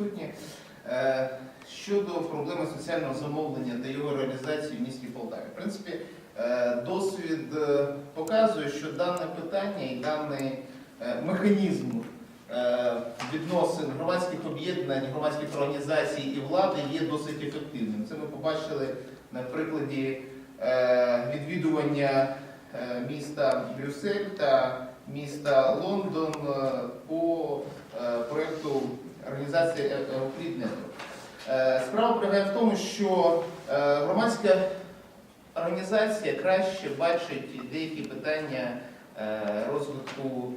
присутні. Е, Щодо проблеми соціального замовлення та його реалізації в місті Полтаві. В принципі, е, досвід е, показує, що дане питання і даний механізм відносин громадських об'єднань, громадських організацій і влади є досить ефективним. Це ми побачили на прикладі відвідування міста Брюссель та міста Лондон по організації Network. Е, Справа полягає в тому, що е, громадська організація краще бачить деякі питання е, розвитку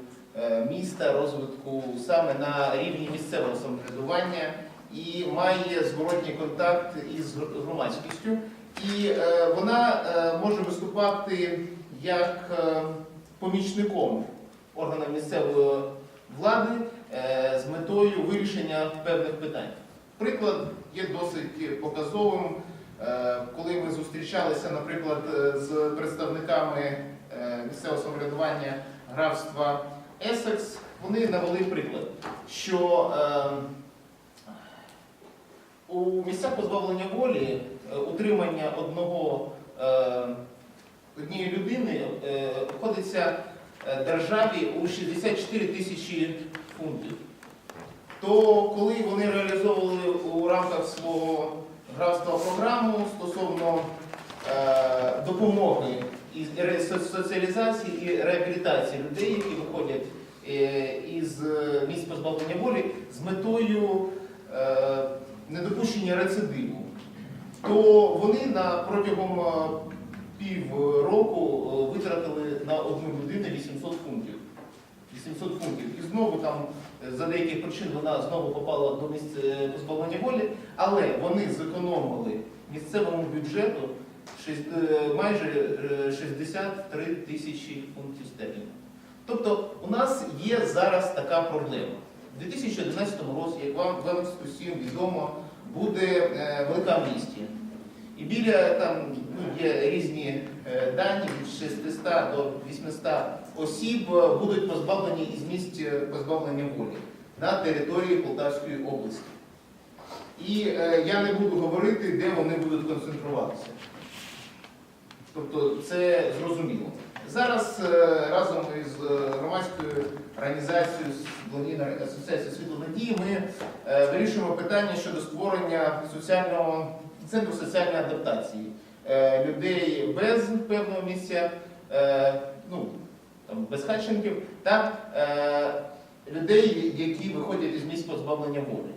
міста, розвитку саме на рівні місцевого самоврядування і має зворотній контакт із громадськістю. І вона може виступати як помічником органів місцевої влади з метою вирішення певних питань. Приклад є досить показовим. Е, Коли ми зустрічалися, наприклад, е, з представниками е, місцевого самоврядування графства Есекс, вони навели приклад, що е, у місцях позбавлення волі утримання одного е, однієї людини обходиться державі у 64 тисячі фунтів. То коли вони реалізовували у рамках свого графства програму стосовно е, допомоги і соціалізації і реабілітації людей, які виходять е, із е, місць позбавлення волі з метою е, недопущення рецидиву, то вони на протягом е, півроку витратили на одну людину 800 фунтів. 800 фунтів. І знову там е, за деяких причин вона знову попала до місць е, позбавлення волі, але вони зекономили місцевому бюджету е, майже е, 63 тисячі фунтів стерлінгів. Тобто у нас є зараз така проблема. У 2011 році, як вам, усім відомо, буде велика амністія. І біля там ну, є різні е, дані від 600 до 800 осіб е, будуть позбавлені із місць е, позбавлення волі на території Полтавської області. І е, я не буду говорити, де вони будуть концентруватися. Тобто це зрозуміло. Зараз е, разом із громадською організацією асоціацією світло надії ми е, вирішуємо питання щодо створення соціального центру соціальної адаптації е, людей без певного місця, е, ну там без хатченків та е, людей, які виходять із місць позбавлення волі.